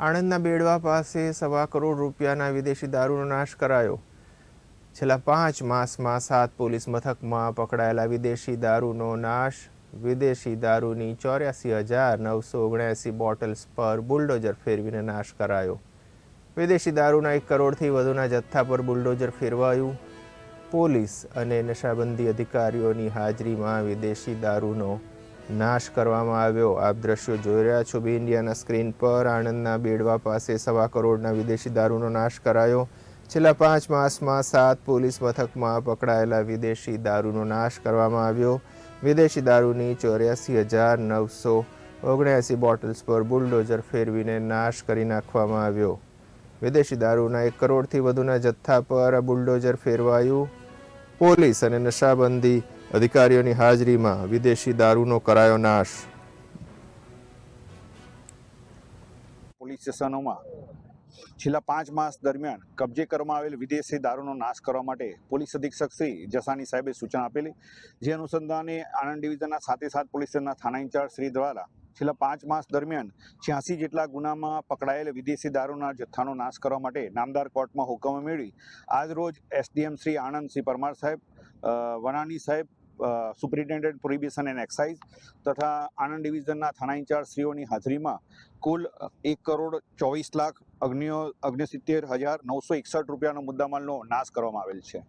આણંદના બેડવા પાસે સવા કરોડ રૂપિયાના વિદેશી દારૂનો નાશ કરાયો. છેલ્લા પાંચ માસમાં સાત પોલીસ મથકમાં પકડાયેલા વિદેશી દારૂનો નાશ, વિદેશી દારૂની ચોર્યાસી હજાર નવસો ઓગણ્યાસી બોટલ્સ પર બુલડોઝર ફેરવીને નાશ કરાયો. વિદેશી દારૂના એક કરોડથી વધુના જથ્થા પર બુલડોઝર ફેરવાયું. પોલીસ અને નશાબંધી અધિકારીઓની હાજરીમાં વિદેશી દારૂનો નાશ કરવામાં આવ્યો. આપ દ્રશ્યો જોઈ રહ્યા છો. બી ઇન્ડિયાના સ્ક્રીન પર આણંદના બેડવા પાસે સવા કરોડના વિદેશી દારૂનો નાશ કરાયો. છેલ્લા પાંચ માસમાં સાત પોલીસ મથકમાં પકડાયેલા વિદેશી દારૂનો નાશ કરવામાં આવ્યો. વિદેશી દારૂની ચોર્યાસી હજાર નવસો ઓગણ્યાસી બોટલ્સ પર બુલડોઝર ફેરવીને નાશ કરી નાખવામાં આવ્યો. વિદેશી દારૂના એક કરોડથી વધુના જથ્થા પર બુલડોઝર ફેરવાયું. પોલીસ અને નશાબંધી અધિકારીઓની હાજરીમાં વિદેશી દારૂનો કરાયો નાશ. પોલીસ સ્ટેશનોમાં છેલ્લા પાંચ માસ દરમિયાન કબજે કરવામાં આવેલ વિદેશી દારૂનો નાશ કરવા માટે પોલીસ અધિક્ષક શ્રી જસાની સાહેબે સૂચના આપેલી. જે અનુસંધાને આણંદ ડિવિઝનના સાથે સાત પોલીસ સ્ટેશનના થાણા ઇન્ચાર્જ શ્રી દ્વારા છેલ્લા પાંચ માસ દરમિયાન છ્યાસી જેટલા ગુનામાં પકડાયેલ વિદેશી દારૂના જથ્થાનો નાશ કરવા માટે નામદાર કોર્ટમાં હુકમ મેળવી. આજ રોજ એસડીએમ શ્રી આણંદ શ્રી પરમાર સાહેબ વનાની સાહેબ સુપ્રિન્ટેન્ડન્ટ પ્રોહિબિશન એન્ડ એક્સાઇઝ તથા આણંદ ડિવિઝનના થાણા ઇન્ચાર્જશ્રીઓની હાજરીમાં કુલ એક કરોડ ચોવીસ લાખ અગ્નિઓ, અગ્નિસિત્તેર હજાર નવસો એકસઠ રૂપિયાનો મુદ્દામાલનો નાશ કરવામાં આવેલ છે.